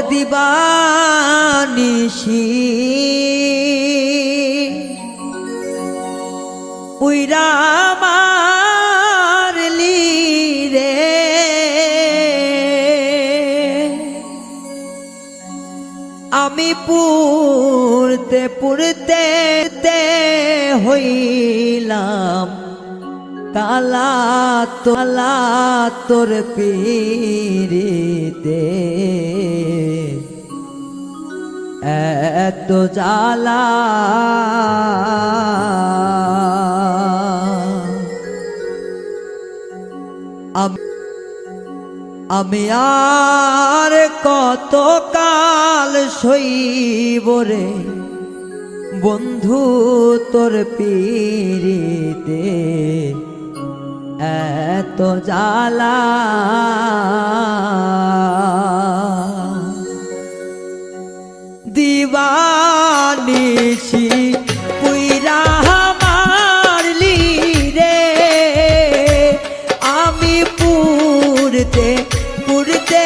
দিবানিশি। উইরা মারলি রে। আমি পুরতে পুরতে হইলাম। কালা তোলা তোর পীরিতে এত আম- আমি আর কত কাল সইব রে বন্ধু তোর পীরিতে এত জালা দিবানিছি মারলি রে। আমি পুরতে পুরতে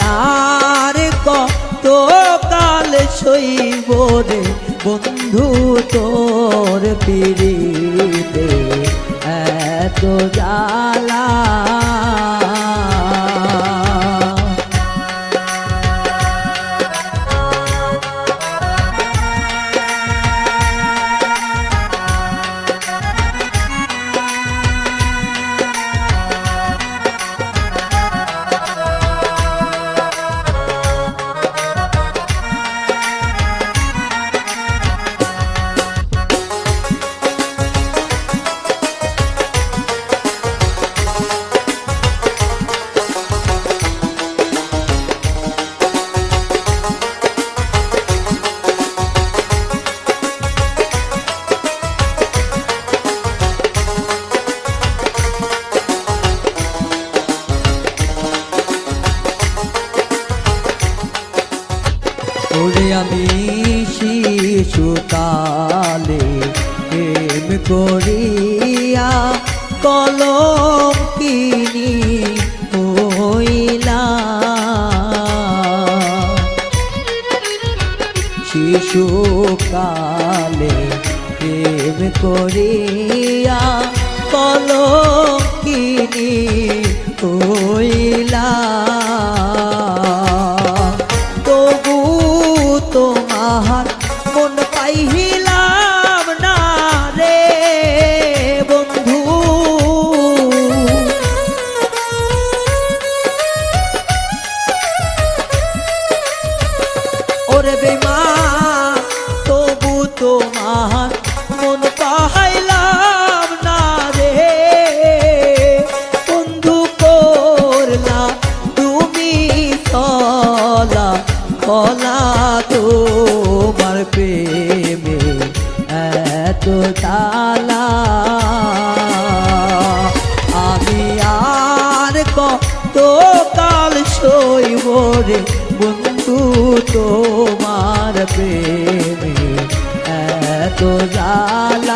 আর কত কাল সইব রে বন্ধু তোর পিড়িতে? এত জ্বালা ওরে আমি শিশু কালে প্রেম করিয়া কলম কিনি হইলা শিশু কালে প্রেম করিয়া কলম তোমার প্রেমে এত তালা। আমি আর কত কাল সইব রে বন্ধু তোমার প্রেমে এত জাল